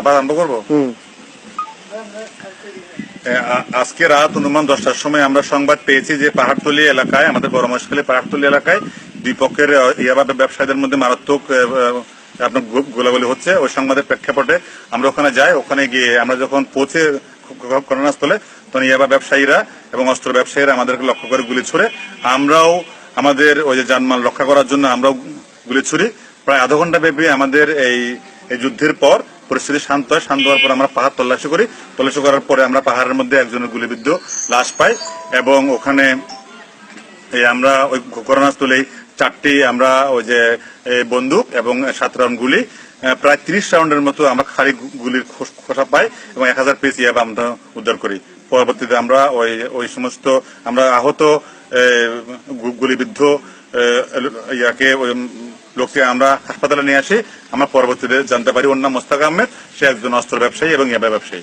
আবার আরম্ভ করব? আজকে রাত অনুমান দশটার সময় আমরা সংবাদ পেয়েছি যে পাহাড়তলি এলাকায় আমাদের বড় মশখালী পাহাড়তলি এলাকায় দুই পক্ষের ইয়াবা ব্যবসায়ীদের মধ্যে মারাত্মক আপনার গোলাগুলি হচ্ছে। ওই সংবাদের প্রেক্ষাপটে আমরা ওখানে যাই। ওখানে গিয়ে আমরা যখন পৌঁছে ঘটনাস্থলে তখন ইয়াবা ব্যবসায়ীরা এবং অস্ত্র ব্যবসায়ীরা আমাদেরকে লক্ষ্য করে গুলি ছুড়ে। আমরাও আমাদের ওই যে যানমাল রক্ষা করার জন্য আমরাও গুলি ছুড়ি। প্রায় আধা ঘণ্টা ব্যাপী আমাদের এই এই যুদ্ধের পর পরিস্থিতি শান্ত হয়, শান্ত হওয়ার পর আমরা পাহাড় তল্লাশি করি। তল্লাশি করার পরে আমরা পাহাড়ের মধ্যে একজনের গুলিবিদ্ধ লাশ পাই এবং ওখানে আমরা ওই ঘটনাস্থলেই চারটি আমরা ওই যে বন্দুক এবং সাত রাউন্ড গুলি প্রায় তিরিশ রাউন্ডের মতো আমরা খালি গুলির খোস- পাই এবং এক হাজার পিস ইয়াবা আমরা উদ্ধার করি। পরবর্তীতে আমরা ওই ওই সমস্ত আমরা আহত গুলিবিদ্ধ ইয়াকে লোককে আমরা হাসপাতালে নিয়ে আসি। আমরা পরবর্তীতে জানতে পারি। অন্য মোস্তাক আহমেদ। সে একজন অস্ত্র ব্যবসায়ী এবং ইয়াবা ব্যবসায়ী।